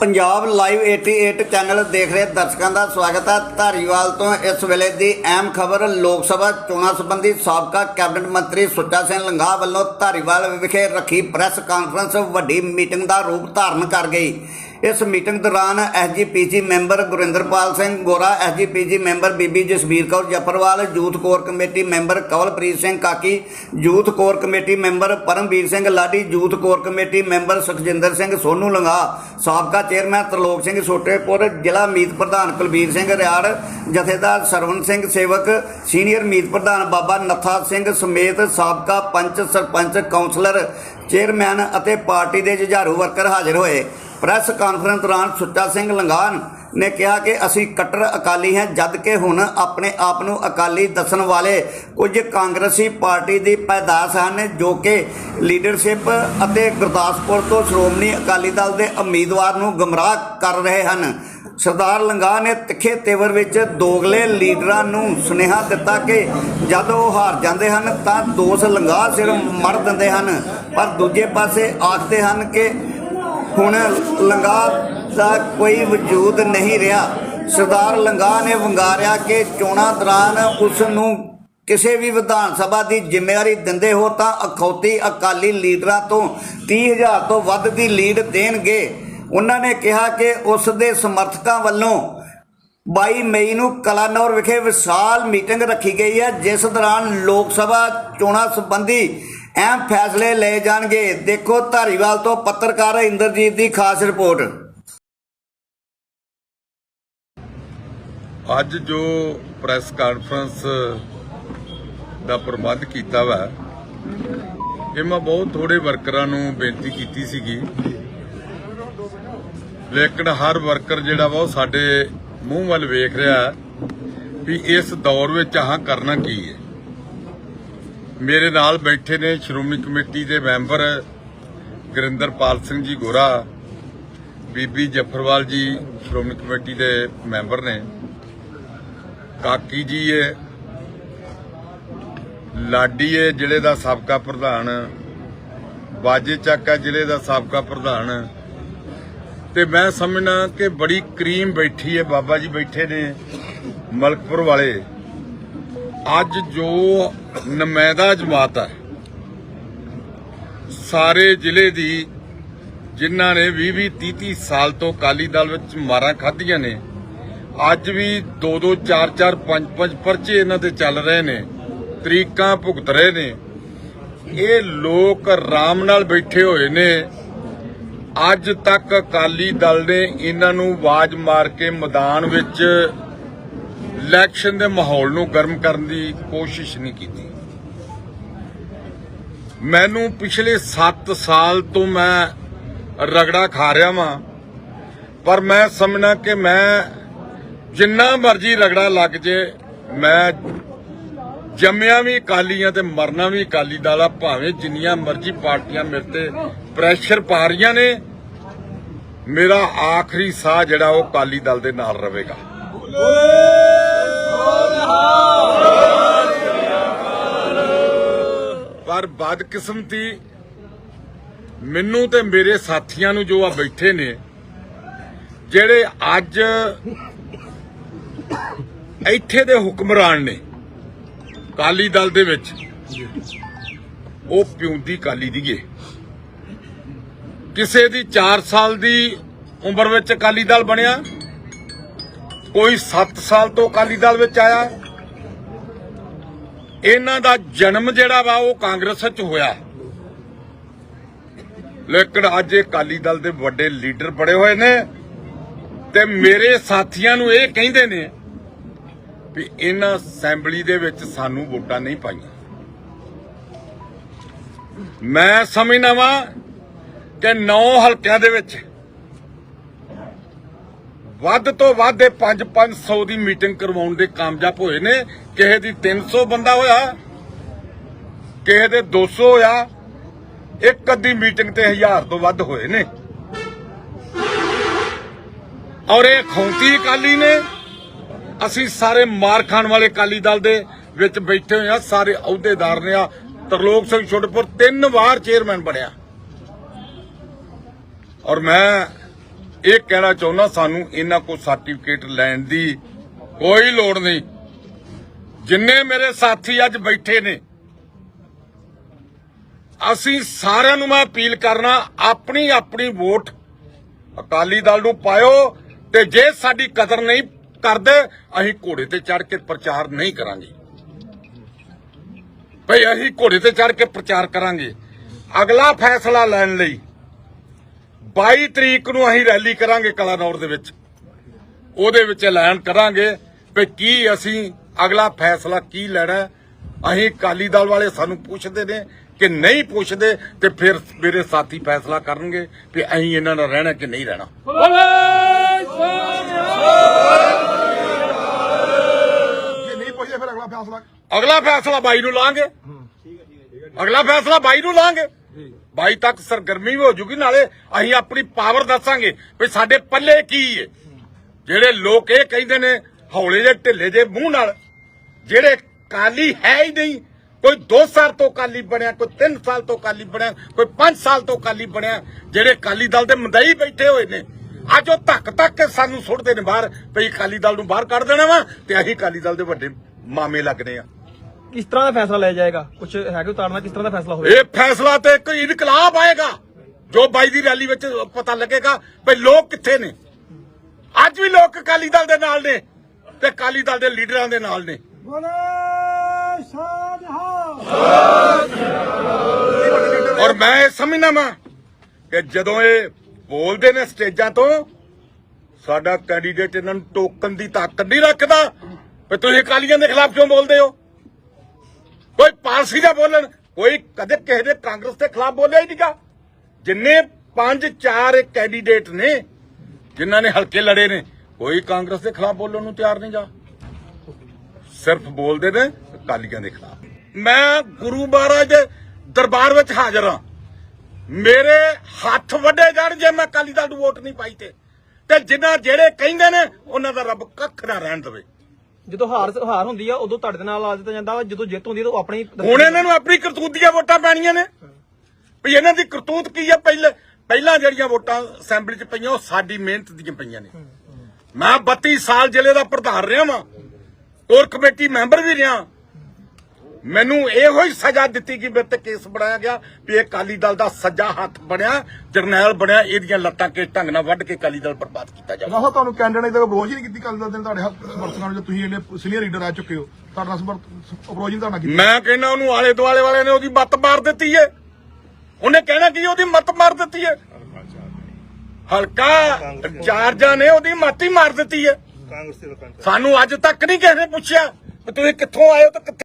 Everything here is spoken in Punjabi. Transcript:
ਪੰਜਾਬ ਲਾਈਵ 88 ਚੈਨਲ ਦੇਖ ਰਹੇ ਦਰਸ਼ਕਾਂ ਦਾ ਸਵਾਗਤ ਹੈ ਧਾਰੀਵਾਲ ਤੋਂ ਇਸ ਵੇਲੇ ਦੀ ਅਹਿਮ ਖਬਰ, ਲੋਕ ਸਭਾ ਚੋਣਾਂ ਸੰਬੰਧੀ ਸਾਬਕਾ ਕੈਬਨਿਟ ਮੰਤਰੀ ਸੁੱਚਾ ਸਿੰਘ ਲੰਗਾ ਵੱਲੋਂ ਧਾਰੀਵਾਲ ਵਿਖੇ ਰੱਖੀ ਪ੍ਰੈਸ ਕਾਨਫਰੰਸ, ਵੱਡੀ ਮੀਟਿੰਗ ਦਾ ਰੂਪ ਧਾਰਨ ਕਰ ਗਈ। ਇਸ ਮੀਟਿੰਗ ਦੌਰਾਨ SGPC member Gurinderpal Singh Gora, SGPC member Bibi Jasbir Kaur Jafarwal, youth core committee member Kawalpreet Singh Kaki, youth core committee member Paramvir Singh Ladi, youth core committee member Sukhjinder Singh Sonu Langa, ਸਾਬਕਾ ਚੇਅਰਮੈਨ ਤਰਲੋਕ ਸਿੰਘ ਸੋਟੇਪੁਰ, ਜ਼ਿਲ੍ਹਾ ਮੀਤ ਪ੍ਰਧਾਨ ਕੁਲਬੀਰ ਸਿੰਘ ਰਿਆੜ, ਜਥੇਦਾਰ ਸਰਵਨ ਸਿੰਘ ਸੇਵਕ, ਸੀਨੀਅਰ ਮੀਤ ਪ੍ਰਧਾਨ ਬਾਬਾ ਨੱਥਾ ਸਿੰਘ ਸਮੇਤ ਸਾਬਕਾ ਪੰਚ ਸਰਪੰਚ ਕਾਉਂਸਲਰ ਚੇਅਰਮੈਨ ਅਤੇ ਪਾਰਟੀ ਦੇ ਜੁਝਾਰੂ ਵਰਕਰ ਹਾਜ਼ਰ ਹੋਏ। ਪ੍ਰੈਸ ਕਾਨਫਰੰਸ ਦੌਰਾਨ ਸੁੱਚਾ ਸਿੰਘ ਲੰਗਾਨ ਨੇ ਕਿਹਾ ਕਿ ਅਸੀਂ ਕੱਟਰ ਅਕਾਲੀ ਹਾਂ, ਜਦ ਕਿ ਹੁਣ ਆਪਣੇ ਆਪ ਨੂੰ ਅਕਾਲੀ ਦੱਸਣ ਵਾਲੇ ਕੁਝ ਕਾਂਗਰਸੀ ਪਾਰਟੀ ਦੀ ਪੈਦਾਸ਼ ਹਨ, ਜੋ ਕਿ ਲੀਡਰਸ਼ਿਪ ਅਤੇ ਗੁਰਦਾਸਪੁਰ ਤੋਂ ਸ਼੍ਰੋਮਣੀ ਅਕਾਲੀ ਦਲ ਦੇ ਉਮੀਦਵਾਰ ਨੂੰ ਗਮਰਾਹ ਕਰ ਰਹੇ ਹਨ। ਸਰਦਾਰ ਲੰਗਾ ਨੇ ਤਿੱਖੇ ਤੇਵਰ ਵਿੱਚ ਦੋਗਲੇ ਲੀਡਰਾਂ ਨੂੰ ਸੁਨੇਹਾ ਦਿੱਤਾ ਕਿ ਜਦ ਉਹ ਹਾਰ ਜਾਂਦੇ ਹਨ, ਤਾਂ ਦੋਸ਼ ਲੰਗਾ ਸਿਰ ਮਰ ਦਿੰਦੇ ਹਨ। ਪਰ ਦੂਜੇ ਪਾਸੇ ਆਖਦੇ ਹਨ ਕਿ ਹੁਣ ਲੰਗਾ ਦਾ ਕੋਈ ਵਜੂਦ ਨਹੀਂ ਰਿਹਾ। ਸਰਦਾਰ ਲੰਗਾ ਨੇ ਵੰਗਾਰਿਆ ਕਿ ਚੋਣਾਂ ਦੌਰਾਨ ਉਸ ਨੂੰ ਕਿਸੇ ਵੀ ਵਿਧਾਨ ਸਭਾ ਦੀ ਜ਼ਿੰਮੇਵਾਰੀ ਦਿੰਦੇ ਹੋ ਤਾਂ ਅਖੌਤੀ ਅਕਾਲੀ ਲੀਡਰਾਂ ਤੋਂ 30000 ਤੋਂ ਵੱਧ ਦੀ ਲੀਡ ਦੇਣਗੇ। ਉਹਨਾਂ ਨੇ ਕਿਹਾ ਕਿ ਉਸ ਦੇ ਸਮਰਥਕਾਂ ਵੱਲੋਂ 22 ਮਈ ਨੂੰ ਕਲਾਨੌਰ ਵਿਖੇ ਵਿਸ਼ਾਲ ਮੀਟਿੰਗ ਰੱਖੀ ਗਈ ਹੈ, ਜਿਸ ਦੌਰਾਨ ਲੋਕ ਸਭਾ ਚੋਣਾਂ ਸੰਬੰਧੀ ਅਹਿਮ ਫੈਸਲੇ ਲਏ ਜਾਣਗੇ। ਦੇਖੋ ਧਾਰੀਵਾਲ ਤੋਂ ਪੱਤਰਕਾਰ ਇੰਦਰਜੀਤ ਦੀ ਖਾਸ ਰਿਪੋਰਟ। ਅੱਜ ਜੋ ਪ੍ਰੈਸ ਕਾਨਫਰੰਸ ਦਾ ਪ੍ਰਬੰਧ ਕੀਤਾ ਵਾ, ਇਹ ਮੈਂ ਬਹੁਤ ਥੋੜੇ ਵਰਕਰਾਂ ਨੂੰ ਬੇਨਤੀ ਕੀਤੀ ਸੀਗੀ। ਲੇਕਿਨ ਹਰ ਵਰਕਰ ਜਿਹੜਾ ਵਾ ਉਹ ਸਾਡੇ ਮੂੰਹ ਵੱਲ ਵੇਖ ਰਿਹਾ ਵੀ ਇਸ ਦੌਰ ਵਿੱਚ ਆਹ ਕਰਨਾ ਕੀ ਹੈ। ਮੇਰੇ ਨਾਲ ਬੈਠੇ ਨੇ ਸ਼੍ਰੋਮਣੀ ਕਮੇਟੀ ਦੇ ਮੈਂਬਰ ਗੁਰਿੰਦਰਪਾਲ ਸਿੰਘ ਜੀ ਗੋਰਾ, ਬੀਬੀ ਜਫਰਵਾਲ ਜੀ ਸ਼੍ਰੋਮਣੀ ਕਮੇਟੀ ਦੇ ਮੈਂਬਰ ਨੇ, ਕਾਕੀ ਜੀ ਏ, ਲਾਡੀ ਏ ਜ਼ਿਲ੍ਹੇ ਦਾ ਸਾਬਕਾ ਪ੍ਰਧਾਨ, ਬਾਜੇ ਚੱਕਾ ਜ਼ਿਲ੍ਹੇ ਦਾ ਸਾਬਕਾ ਪ੍ਰਧਾਨ, ਤੇ ਮੈਂ ਸਮਝਣਾ ਕਿ ਬੜੀ ਕਰੀਮ ਬੈਠੀ ਹੈ ਬਾਬਾ ਜੀ ਬੈਠੇ ਨੇ ਮਲਕਪੁਰ ਵਾਲੇ। ਅੱਜ ਜੋ ਨਮਾਇਦਾ ਜਮਾਤ ਹੈ, ਸਾਰੇ ਜ਼ਿਲ੍ਹੇ ਦੀ ਜਿਨ੍ਹਾਂ ਨੇ 20 20 30 30 ਸਾਲ ਤੋਂ ਅਕਾਲੀ ਦਲ ਵਿੱਚ ਮਾਰਾਂ ਖਾਧੀਆਂ ਨੇ, ਅੱਜ ਵੀ 2 2 4 4 5 5 ਪਰਚੇ ਇਹਨਾਂ ਤੇ ਚੱਲ ਰਹੇ ਨੇ, ਤਰੀਕਾਂ ਭੁਗਤ ਰਹੇ ਨੇ। ਇਹ ਲੋਕ ਆਰਾਮ ਨਾਲ ਬੈਠੇ ਹੋਏ ਨੇ। ਅੱਜ ਤੱਕ ਅਕਾਲੀ ਦਲ ਨੇ ਇਹਨਾਂ ਨੂੰ ਆਵਾਜ਼ ਮਾਰ ਕੇ ਮੈਦਾਨ ਵਿੱਚ ਇਲੈਕਸ਼ਨ ਦੇ ਮਾਹੌਲ ਨੂੰ ਗਰਮ ਕਰਨ ਦੀ ਕੋਸ਼ਿਸ਼ ਨਹੀਂ ਕੀਤੀ। ਮੈਨੂੰ ਪਿਛਲੇ 7 ਸਾਲ ਤੋਂ ਮੈਂ ਰਗੜਾ ਖਾ ਰਿਹਾ ਵਾਂ, ਪਰ ਮੈਂ ਸਮਝਣਾ ਕਿ ਮੈਂ ਜਿੰਨਾ ਮਰਜ਼ੀ ਰਗੜਾ ਲੱਗ ਜੇ, ਮੈਂ ਜੰਮਿਆ ਵੀ ਅਕਾਲੀਆਂ ਤੇ ਮਰਨਾ ਵੀ ਅਕਾਲੀ ਦਲ ਆ, ਭਾਵੇਂ ਜਿੰਨੀਆਂ ਮਰਜ਼ੀ ਪਾਰਟੀਆਂ ਮੇਰੇ ਤੇ ਪ੍ਰੈਸ਼ਰ ਪਾ ਰਹੀਆਂ ਨੇ, ਮੇਰਾ ਆਖਰੀ ਸਾਹ ਜਿਹੜਾ ਉਹ ਅਕਾਲੀ ਦਲ ਦੇ ਨਾਲ ਰਹੇਗਾ ਪਰ ਬਦਕਿਸਮਤੀ ਮੈਨੂੰ ਤੇ ਮੇਰੇ ਸਾਥੀਆਂ ਨੂੰ ਜੋ ਆ ਬੈਠੇ ਨੇ, ਜਿਹੜੇ ਅੱਜ ਇੱਥੇ ਦੇ ਹੁਕਮਰਾਨ ਨੇ ਕਾਲੀ ਦਲ ਦੇ ਵਿੱਚ, ਉਹ ਪਿਉਂਦੀ ਕਾਲੀ ਦੀਏ ਕਿਸੇ ਦੀ 4 ਸਾਲ ਦੀ ਉਮਰ ਵਿੱਚ ਅਕਾਲੀ ਦਲ ਬਣਿਆ ਕੋਈ 7 ਸਾਲ ਤੋਂ ਅਕਾਲੀ ਦਲ ਵਿੱਚ ਆਇਆ। ਇਹਨਾਂ ਦਾ ਜਨਮ ਜਿਹੜਾ ਵਾ ਉਹ ਕਾਂਗਰਸ ਵਿੱਚ ਹੋਇਆ। ਲੇਕਿਨ ਅੱਜ ਇਹ ਅਕਾਲੀ ਦਲ ਦੇ ਵੱਡੇ ਲੀਡਰ ਬੜੇ ਹੋਏ ਨੇ ਤੇ ਮੇਰੇ ਸਾਥੀਆਂ ਨੂੰ ਇਹ ਕਹਿੰਦੇ ਨੇ ਵੀ ਇਹਨਾਂ ਅਸੈਂਬਲੀ ਦੇ ਵਿੱਚ ਸਾਨੂੰ ਵੋਟਾਂ ਨਹੀਂ ਪਾਈਆਂ। ਮੈਂ ਸਮਝਦਾ ਵਾਂ ਕਿ 9 ਹਲਕਿਆਂ ਦੇ ਵਿੱਚ ਵੱਧ ਤੋਂ ਵੱਧ ਇਹ 5-500 ਦੀ ਮੀਟਿੰਗ ਕਰਵਾਉਣ ਦੇ ਕਾਮਯਾਬ ਹੋਏ ਨੇ। ਕਿਸੇ ਦੀ 300 ਬੰਦਾ ਹੋਇਆ, ਕਿਸੇ ਦੇ 200 ਹੋਇਆ, ਇੱਕ ਅੱਧੀ ਮੀਟਿੰਗ ਤੇ 1000 ਤੋਂ ਵੱਧ ਹੋਏ ਨੇ। ਔਰ ਇਹ ਖੌਂਤੀ ਅਕਾਲੀ ਨੇ। ਅਸੀਂ ਸਾਰੇ ਮਾਰ ਖਾਣ ਵਾਲੇ ਅਕਾਲੀ ਦਲ ਦੇ ਵਿੱਚ ਬੈਠੇ ਹੋਏ ਆ ਸਾਰੇ ਅਹੁਦੇਦਾਰ ਨੇ ਆ। ਤਰਲੋਕ ਸਿੰਘ ਛੋਟਪੁਰ ਤਿੰਨ ਵਾਰ ਚੇਅਰਮੈਨ ਬਣਿਆ। ਔਰ ਮੈਂ ਇਹ ਕਹਿਣਾ ਚਾਹੁੰਦਾ ਸਾਨੂੰ ਇਹਨਾਂ ਕੋ ਸਰਟੀਫਿਕੇਟ ਲੈਣ ਦੀ ਕੋਈ ਲੋੜ ਨਹੀਂ। ਜਿੰਨੇ ਮੇਰੇ ਸਾਥੀ ਅੱਜ ਬੈਠੇ ਨੇ, ਅਸੀਂ ਸਾਰਿਆਂ ਨੂੰ ਮੈਂ ਅਪੀਲ ਕਰਨਾ ਆਪਣੀ ਆਪਣੀ ਵੋਟ ਅਕਾਲੀ ਦਲ ਨੂੰ ਪਾਇਓ ਤੇ ਜੇ ਸਾਡੀ ਕਦਰ ਨਹੀਂ ਕਰਦੇ, ਅਸੀਂ ਘੋੜੇ ਤੇ ਚੜ ਕੇ ਪ੍ਰਚਾਰ ਨਹੀਂ ਕਰਾਂਗੇ। ਭਈ ਅਸੀਂ ਘੋੜੇ ਤੇ ਚੜ ਕੇ ਪ੍ਰਚਾਰ ਕਰਾਂਗੇ। ਅਗਲਾ ਫੈਸਲਾ ਲੈਣ ਲਈ 22 ਤਰੀਕ ਨੂੰ ਅਸੀਂ ਰੈਲੀ ਕਰਾਂਗੇ ਕਲਾਨੌਰ ਦੇ ਵਿੱਚ। ਉਹਦੇ ਵਿੱਚ ਐਲਾਨ ਕਰਾਂਗੇ ਵੀ ਕੀ ਅਸੀਂ ਅਗਲਾ ਫੈਸਲਾ ਕੀ ਲੈਣਾ। ਅਸੀਂ ਅਕਾਲੀ ਦਲ ਵਾਲੇ ਸਾਨੂੰ ਪੁੱਛਦੇ ਨੇ ਕਿ ਨਹੀਂ ਪੁੱਛਦੇ ਤੇ ਫਿਰ ਮੇਰੇ ਸਾਥੀ ਫੈਸਲਾ ਕਰਨਗੇ ਕਿ ਅਸੀਂ ਇਹਨਾਂ ਨਾਲ ਰਹਿਣਾ ਕਿ ਨਹੀਂ ਰਹਿਣਾ। ਅਗਲਾ ਫੈਸਲਾ ਬਾਈ ਨੂੰ ਲਾਂਗੇ। ਅਗਲਾ ਫੈਸਲਾ ਬਾਈ ਨੂੰ ਲਾਂਗੇ। ਬਾਈ ਤੱਕ ਸਰਗਰਮੀ ਵੀ ਹੋ ਜੂਗੀ, ਨਾਲੇ ਅਸੀਂ ਆਪਣੀ ਪਾਵਰ ਦੱਸਾਂਗੇ ਵੀ ਸਾਡੇ ਪੱਲੇ ਕੀ ਹੈ ਜਿਹੜੇ ਲੋਕ ਇਹ ਕਹਿੰਦੇ ਨੇ, ਹੌਲੇ ਜੇ ਢਿੱਲੇ ਜੇ ਮੂੰਹ ਨਾਲ, ਜਿਹੜੇ ਕਾਲੀ ਹੈ ਹੀ ਨਹੀਂ, ਕੋਈ 2 ਸਾਲ ਤੋਂ ਕਾਲੀ ਬਣਿਆ, ਕੋਈ 3 ਸਾਲ ਤੋਂ ਕਾਲੀ ਬਣਿਆ, ਕੋਈ 5 ਸਾਲ ਤੋਂ ਕਾਲੀ ਬਣਿਆ, ਜਿਹੜੇ ਕਾਲੀ ਦਲ ਦੇ ਮੰਦਈ ਬੈਠੇ ਹੋਏ ਨੇ, ਅੱਜ ਉਹ ਧੱਕ ਧੱਕ ਕੇ ਸਾਨੂੰ ਸੁੱਟਦੇ ਨੇ ਬਾਹਰ, ਵੀ ਕਾਲੀ ਦਲ ਨੂੰ ਬਾਹਰ ਕੱਢ ਦੇਣਾ ਵਾ, ਤੇ ਅਸੀਂ ਕਾਲੀ ਦਲ ਦੇ ਵੱਡੇ ਮਾਮੇ ਲੱਗਦੇ ਆ। ਕਿਸ ਤਰ੍ਹਾਂ ਦਾ ਫੈਸਲਾ ਲਿਆ ਜਾਏਗਾ? ਕੁਝ ਹੈ ਕਿ ਉਤਾਰਨਾ ਕਿਸ ਤਰ੍ਹਾਂ ਦਾ ਫੈਸਲਾ ਹੋਵੇਗਾ ਇਹ ਫੈਸਲਾ ਤੇ ਇੱਕ ਇਨਕਲਾਬ ਆਏਗਾ ਜੋ ਬਾਈ ਦੀ ਰੈਲੀ ਵਿੱਚ ਪਤਾ ਲੱਗੇਗਾ ਵੀ ਲੋਕ ਕਿੱਥੇ ਨੇ। ਅੱਜ ਵੀ ਲੋਕ ਅਕਾਲੀ ਦਲ ਦੇ ਨਾਲ ਨੇ ਤੇ ਅਕਾਲੀ ਦਲ ਦੇ ਲੀਡਰਾਂ ਦੇ ਨਾਲ ਨੇ। ਔਰ ਮੈਂ ਇਹ ਸਮਝਣਾ ਵਾਂ ਕਿ ਜਦੋਂ ਇਹ ਬੋਲਦੇ ਨੇ ਸਟੇਜਾਂ ਤੋਂ ਸਾਡਾ ਕੈਂਡੀਡੇਟ ਇਹਨਾਂ ਨੂੰ ਟੋਕਨ ਦੀ ਤਾਕਤ ਨਹੀਂ ਰੱਖਦਾ। ਵੀ ਤੁਸੀਂ ਅਕਾਲੀਆਂ ਦੇ ਖਿਲਾਫ ਕਿਉਂ ਬੋਲਦੇ ਹੋ? ਕੋਈ ਪਾਰਸੀ ਦਾ ਬੋਲਣ, ਕੋਈ ਕਦੇ ਕਿਸੇ ਦੇ ਕਾਂਗਰਸ ਦੇ ਖਿਲਾਫ ਬੋਲਿਆ ਹੀ ਨਹੀਂਗਾ ਜਿੰਨੇ ਪੰਜ, ਚਾਰ ਕੈਂਡੀਡੇਟ ਨੇ, ਜਿਨ੍ਹਾਂ ਨੇ ਹਲਕੇ ਲੜੇ ਨੇ, ਕੋਈ ਕਾਂਗਰਸ ਦੇ ਖਿਲਾਫ ਬੋਲਣ ਨੂੰ ਤਿਆਰ ਨਹੀਂ ਨਹੀਂਗਾ ਸਿਰਫ ਬੋਲਦੇ ਨੇ ਅਕਾਲੀਆਂ ਦੇ ਖਿਲਾਫ। ਮੈਂ ਗੁਰੂ ਮਹਾਰਾਜ ਦੇ ਦਰਬਾਰ ਵਿੱਚ ਹਾਜ਼ਰ ਹਾਂ। ਮੇਰੇ ਹੱਥ ਵੱਡੇ ਜਾਣ ਜੇ ਮੈਂ ਅਕਾਲੀ ਦਲ ਨੂੰ ਵੋਟ ਨਹੀਂ ਪਾਈ ਤੇ। ਤੇ ਜਿਨ੍ਹਾਂ ਜਿਹੜੇ ਕਹਿੰਦੇ ਨੇ, ਉਹਨਾਂ ਦਾ ਰੱਬ ਕੱਖ ਨਾ ਰਹਿਣ ਦੇਵੇ। ਜਦੋਂ ਹਾਰ ਹਾਰ ਹੁੰਦੀ ਆ, ਉਦੋਂ ਤੁਹਾਡੇ ਨਾਲ ਆ ਦਿੱਤਾ ਜਾਂਦਾ ਵਾ, ਜਦੋਂ ਜਿੱਤ ਹੁੰਦੀ ਆ ਤਾਂ ਆਪਣੀ ਹੁਣ ਇਹਨਾਂ ਨੂੰ ਆਪਣੀ ਕਰਤੂਤ ਦੀਆਂ ਵੋਟਾਂ ਪੈਣੀਆਂ ਨੇ। ਵੀ ਇਹਨਾਂ ਦੀ ਕਰਤੂਤ ਕੀ ਆ? ਪਹਿਲੇ, ਪਹਿਲਾਂ ਜਿਹੜੀਆਂ ਵੋਟਾਂ ਅਸੈਂਬਲੀ 'ਚ ਪਈਆਂ, ਉਹ ਸਾਡੀ ਮਿਹਨਤ ਦੀਆਂ ਪਈਆਂ ਨੇ। ਮੈਂ 32 ਸਾਲ ਜ਼ਿਲ੍ਹੇ ਦਾ ਪ੍ਰਧਾਨ ਰਿਹਾ ਵਾਂ ਕੋਰ ਕਮੇਟੀ ਮੈਂਬਰ ਵੀ ਰਿਹਾ। ਮੈਨੂੰ ਇਹੋ ਹੀ ਸਜ਼ਾ ਦਿੱਤੀ ਕਿ ਮੇਰੇ ਤੇ ਕੇਸ ਬਣਾਇਆ ਗਿਆ ਵੀ ਇਹ ਕਾਲੀ ਦਲ ਦਾ ਸੱਜਾ ਹੱਥ ਬਣਿਆ ਜਰਨੈਲ ਬਣਿਆ ਇਹਦੀਆਂ ਲੱਤਾਂ ਕੇ ਢੰਗ ਨਾਲ ਵੱਢ ਕੇ ਕਾਲੀ ਦਲ ਬਰਬਾਦ ਕੀਤਾ ਜਾਵੇ। ਰਾਹੋ ਤੁਹਾਨੂੰ ਕੈਂਡੀਡੇਟ ਦਾ ਅਪਰੋਚ ਨਹੀਂ ਕੀਤੀ ਕੱਲ ਦਾ ਦਿਨ ਤੁਹਾਡੇ ਹੱਥ ਸਮਰਥਕਾਂ ਨੂੰ ਜੋ ਤੁਸੀਂ ਇਹਨੇ ਸੀਨੀਅਰ ਲੀਡਰ ਆ ਚੁੱਕੇ ਹੋ ਤੁਹਾਡਾ ਅਪਰੋਚ ਨਹੀਂ ਤੁਹਾਡਾ ਕੀਤਾ। ਮੈਂ ਕਹਿੰਦਾ ਉਹਨੂੰ ਆਲੇ ਦੁਆਲੇ ਵਾਲੇ ਨੇ ਉਹਦੀ ਮੱਤ ਮਾਰ ਦਿੱਤੀ ਏ। ਉਹਨੇ ਕਹਿਣਾ ਕਿ ਉਹਦੀ ਮੱਤ ਮਾਰ ਦਿੱਤੀ ਏ। ਹਲਕਾ ਚਾਰਜਾਂ ਨੇ ਉਹਦੀ ਮੱਤ ਹੀ ਮਾਰ ਦਿੱਤੀ ਏ। ਕਾਂਗਰਸ ਦੇ ਲੋਕਾਂ ਨੇ ਸਾਨੂੰ ਅੱਜ ਤੱਕ ਨਹੀਂ ਕਿਸੇ ਨੇ ਪੁੱਛਿਆ ਕਿ ਤੁਸੀਂ ਕਿੱਥੋਂ ਆਏ ਹੋ ਤੇ ਕਿੱਥੇ